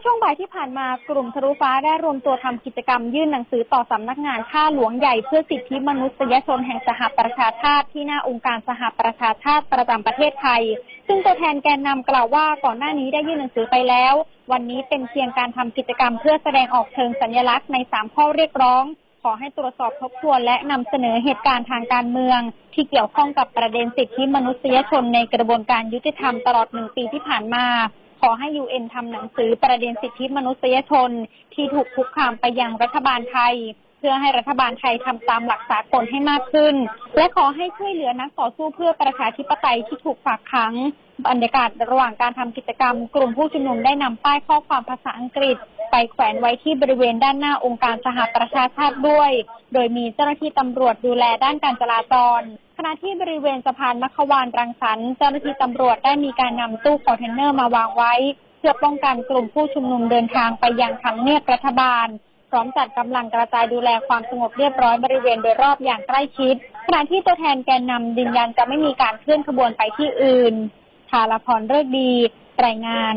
อช่วงบ่ายที่ผ่านมากลุ่มทะลุฟ้าได้รวมตัวทำกิจกรรมยื่นหนังสือต่อสำนักงานข้าหลวงใหญ่เพื่อสิทธิมนุษยชนแห่งสหประชาชาติที่หน้าองค์การสหประชาชาติประจำประเทศไทย ซึ่งตัวแทนแกนนำกล่าวว่าก่อนหน้านี้ได้ยื่นหนังสือไปแล้ว วันนี้เป็นเพียงการทำกิจกรรมเพื่อแสดงออกเชิงสัญลักษณ์ในสามข้อเรียกร้อง ขอให้ตรวจสอบทบทวนและนำเสนอเหตุการณ์ทางการเมือง ที่เกี่ยวข้องกับประเด็นสิทธิมนุษยชนในกระบวนการยุติธรรมตลอดหนึ่งปีที่ผ่านมา ขอให้ยูเอ็นทำหนังสือประเด็นสิทธิมนุษยชน ที่ถูกคุกคามไปยังรัฐบาลไทย เพื่อให้รัฐบาลไทยทำตามหลักสากลให้มากขึ้น และขอให้ช่วยเหลือนักต่อสู้เพื่อประชาธิปไตยที่ถูกฝากขังบรรยากาศระหว่างการทำกิจกรรม กลุ่มผู้ชุมนุมได้นำป้ายข้อความภาษาอังกฤษ ไปแขวนไว้ที่บริเวณด้านหน้าองค์การสหประชาชาติด้วย โดยมีเจ้าหน้าที่ตำรวจดูแลด้านการจราจรขณะที่บริเวณสะพานมัคควานรังสรรค์เจ้าหน้าที่ตำรวจได้มีการนำตู้คอนเทนเนอร์มาวางไว้ เพื่อป้องกันกลุ่มผู้ชุมนุมเดินทางไปยังทำเนียบรัฐบาล พร้อมจัดกำลังกระจายดูแลความสงบเรียบร้อยบริเวณโดยรอบอย่างใกล้ชิดขณะที่ตัวแทนแกนนำยืนยันจะไม่มีการเคลื่อนขบวนไปที่อื่นทาลพรเลิกดีรายงาน